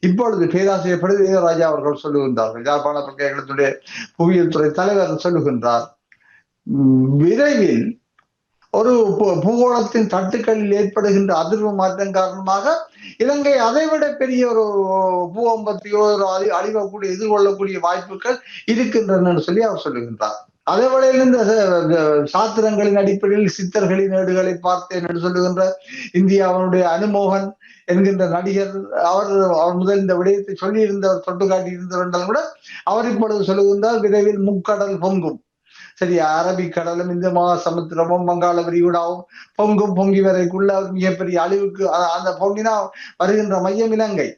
இப்பொழுது பேராசிரியர் படுதேவ ராஜா அவர்கள் சொல்லுகின்றார்கள். யாழ்ப்பாண பல்கலைக்கழகத்துடைய புவியியல் துறை தலைவர் சொல்லுகின்றார் விரைவில் ஒரு பூகோளத்தின் தட்டுக்களில் ஏற்படுகின்ற அதிர்வு மாற்றம் காரணமாக இலங்கை அதைவிட பெரிய ஒரு பூகம்பத்தையோ ஒரு அழிவக்கூடிய எதிர்கொள்ளக்கூடிய வாய்ப்புகள் இருக்கின்றன என்று சொல்லி அவர் சொல்லுகின்றார். அதே வேளையில் இந்த சாத்திரங்களின் அடிப்படையில் சித்தர்களின் ஏடுகளை பார்த்தேன் என்று சொல்லுகின்ற இந்தியாவினுடைய அனுமோகன் என்கின்ற நடிகர் அவர் அவர் முதல் இந்த விடயத்தை சொல்லியிருந்தவர் தொட்டு காட்டியிருந்தவர் என்றால் கூட அவர் இப்பொழுது சொல்லுகின்றால் விரைவில் முக்கடல் பொங்கும். சரி அரபிக்கடலும் இந்த மகாசமுத்திரமும் வங்காள விரிகுடாவும் பொங்கும் பொங்கி வரைக்குள்ள மிகப்பெரிய அழிவுக்கு அந்த பொங்கினா வருகின்ற மையம் இலங்கை.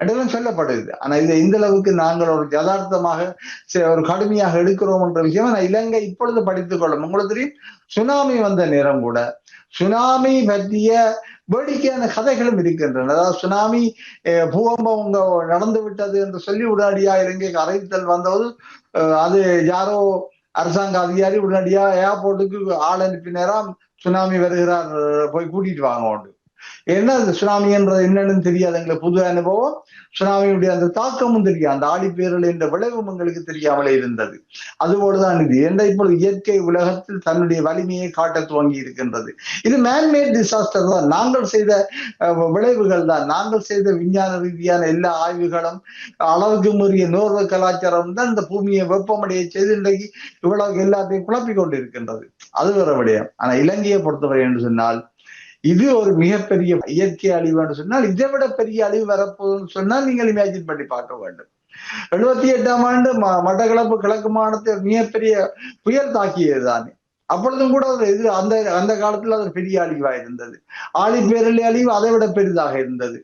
என்றெல்லாம் சொல்லப்படுது. ஆனா இதை இந்த அளவுக்கு நாங்கள் ஒரு யதார்த்தமாக ஒரு கடுமையாக எடுக்கிறோம் என்ற விஷயம். இலங்கை இப்பொழுது படித்துக் கொள்ளும். உங்களுக்கு தெரியும் சுனாமி வந்த நேரம் கூட சுனாமி பற்றிய வேடிக்கையான கதைகளும் இருக்கின்றன. அதாவது சுனாமி அஹ், பூகம்பம் உங்க நடந்து விட்டது என்று சொல்லி உடனடியா இலங்கைக்கு அறைத்தல் வந்தபோது அது யாரோ அரசாங்க அதிகாரி உடனடியா ஏர்போர்ட்டுக்கு ஆள் அனுப்பினராம் சுனாமி வருகிறார் போய் கூட்டிட்டு வாங்க உண்டு என்ன அது சுனாமின்றது என்னன்னு தெரியாது எங்களுக்கு புது அனுபவம். சுனாமியுடைய அந்த தாக்கமும் தெரியும் அந்த ஆழிப்பேரல் என்ற விளைவும் எங்களுக்கு தெரியாமலே இருந்தது. அதுபோலதான் இது. என்ற இப்பொழுது இயற்கை உலகத்தில் தன்னுடைய வலிமையை காட்ட துவங்கி இருக்கின்றது. இது மேன்மேட் டிசாஸ்டர் தான். நாங்கள் செய்த விளைவுகள் தான். நாங்கள் செய்த விஞ்ஞான ரீதியான எல்லா ஆய்வுகளும் அளவுக்கு மீறிய நோர்வ கலாச்சாரம் தான் இந்த பூமியை வெப்பமடைய செய்து இன்றைக்கு இவ்வளவு எல்லாத்தையும் குழப்பிக் கொண்டு இருக்கின்றது அது வேற விடயம். ஆனா இலங்கையை பொறுத்தவரை என்று சொன்னால் இது ஒரு மிகப்பெரிய இயற்கை அழிவுன்னு சொன்னால் இதை விட பெரிய அழிவு வரப்போகுதுன்னு சொன்னால் நீங்கள் இமேஜின் பண்ணி பார்க்க வேண்டும். எழுபத்தி எட்டாம் ஆண்டு ம- மட்டக்களப்பு கிழக்கு மாநிலத்தை மிகப்பெரிய புயல் தாக்கியது தானே அப்பொழுதும் கூட இது அந்த அந்த காலத்துல அது பெரிய அழிவா இருந்தது. ஆழி அழிவு அதை விட பெரிதாக இருந்தது.